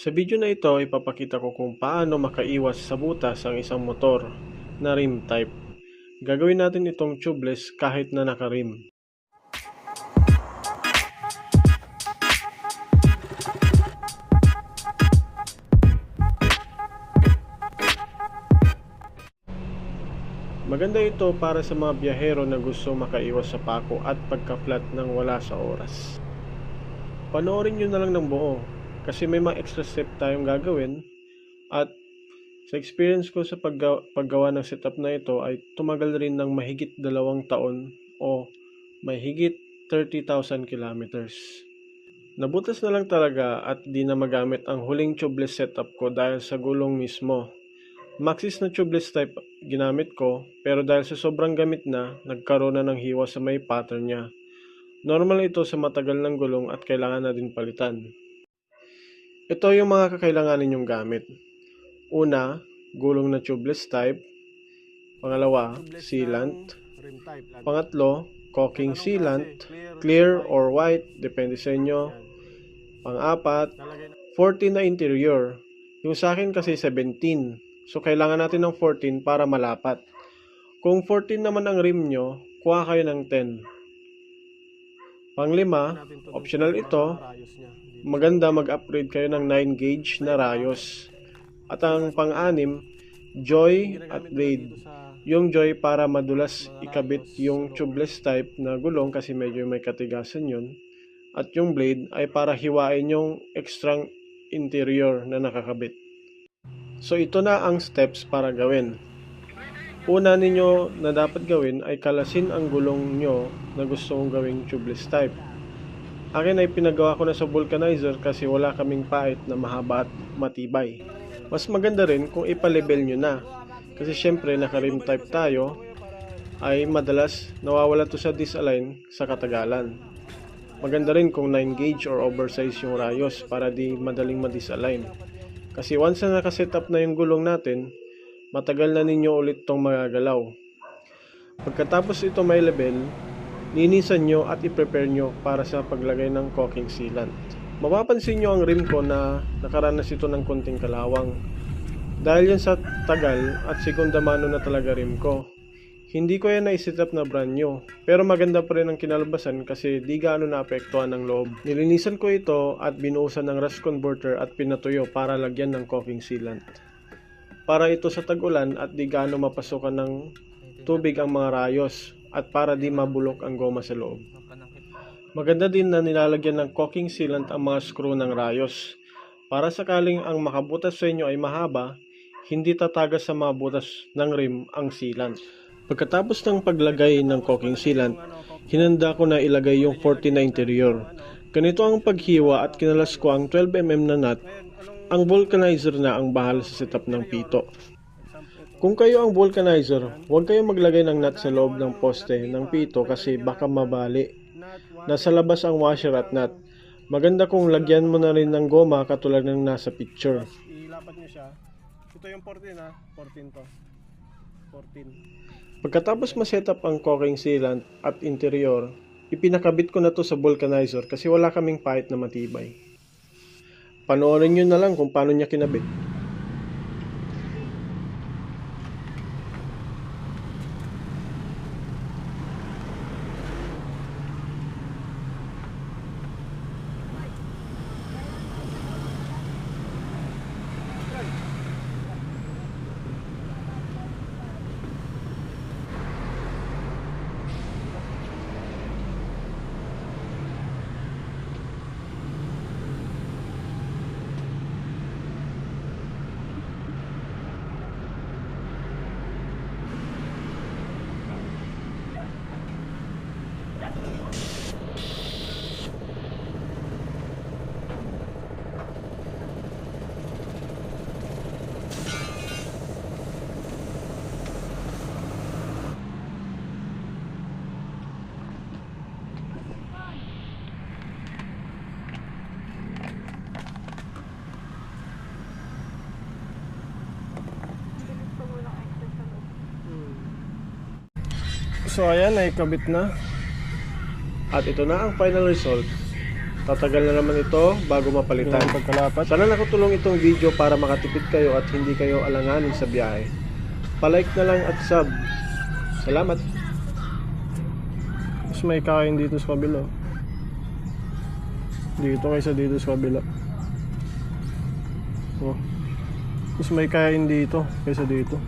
Sa video na ito, ipapakita ko kung paano makaiwas sa butas ang isang motor na rim type. Gagawin natin itong tubeless kahit na naka-rim. Maganda ito para sa mga biyahero na gusto makaiwas sa pako at pagka-flat ng wala sa oras. Panoorin nyo na lang ng buo kasi may mga extra step tayong gagawin at sa experience ko sa paggawa, ng setup na ito ay tumagal rin ng mahigit dalawang taon o mahigit 30,000 kilometers. Nabutas na lang talaga at di na magamit ang huling tubeless setup ko dahil sa gulong mismo. Maxis na tubeless type ginamit ko pero dahil sa sobrang gamit na, nagkaroon na ng hiwa sa may pattern niya. Normal ito sa matagal ng gulong at kailangan na din palitan. Ito yung mga kakailanganin ninyong gamit. Una, gulong na tubeless type. Pangalawa, sealant. Pangatlo, caulking sealant. Clear or white, depende sa inyo. Pang-apat, Lalagay na- 14 na interior. Yung sa akin kasi 17. So, kailangan natin ng 14 para malapat. Kung 14 naman ang rim nyo, kuha kayo ng 10. Panglima, optional ito, maganda mag-upgrade kayo ng 9 gauge na rayos. At ang pang-anim, joy at blade. Yung joy para madulas ikabit yung tubeless type na gulong kasi medyo may katigasan yun. At yung blade ay para hiwain yung extra interior na nakakabit. So ito na ang steps para gawin. Una ninyo na dapat gawin ay kalasin ang gulong nyo na gusto mong gawing tubeless type. Akin ay pinagawa ko na sa vulcanizer kasi wala kaming pahit na mahaba at matibay. Mas maganda rin kung ipalevel nyo na. Kasi syempre naka-rim type tayo ay madalas nawawala to sa disalign sa katagalan. Maganda rin kung 9 gauge or oversize yung rayos para di madaling ma-disalign. Kasi once na nakaset up na yung gulong natin, matagal na ninyo ulit tong magagalaw. Pagkatapos ito may level, linisan nyo at i-prepare nyo para sa paglagay ng caulking sealant. Mapapansin nyo ang rim ko na nakaranas ito ng konting kalawang. Dahil yan sa tagal at segunda mano na talaga rim ko. Hindi ko yan na-set up na brand new. Pero maganda pa rin ang kinalabasan kasi di gaano naapektuhan ng loob. Nilinisan ko ito at binuusan ng rust converter at pinatuyo para lagyan ng caulking sealant. Para ito sa tag-ulan at di gaano mapasukan ng tubig ang mga rayos at para di mabulok ang goma sa loob. Maganda din na nilalagyan ng caulking sealant ang mga screw ng rayos. Para sakaling ang makabutas sa inyo ay mahaba, hindi tatagas sa mga butas ng rim ang sealant. Pagkatapos ng paglagay ng caulking sealant, hinanda ko na ilagay yung 40 na interior. Ganito ang paghiwa at kinalas ko ang 12mm na nut. Ang vulcanizer na ang bahala sa setup ng pito. Kung kayo ang vulcanizer, huwag kayong maglagay ng nut sa loob ng poste ng pito kasi baka mabali. Nasa labas ang washer at nut. Maganda kung lagyan mo na rin ng goma katulad ng nasa picture. Ilapat niyo siya. Ito yung 14 ha. 14 to. 14. Pagkatapos ma-set up ang caulking sealant at interior, ipinakabit ko na to sa vulcanizer kasi wala kaming pahit na matibay. Panoorin nyo na lang kung paano niya kinabit. So ayan, naikabit na. At ito na ang final result. Tatagal na naman ito bago mapalitan. Yung pagkalapat. Sana nakatulong itong video para makatipid kayo at hindi kayo alanganin sa biyahe. Palike na lang at sub. Salamat. Mas may kain dito sa kabila. Dito kaysa dito sa kabila. Oh. Mas may kain dito kaysa dito.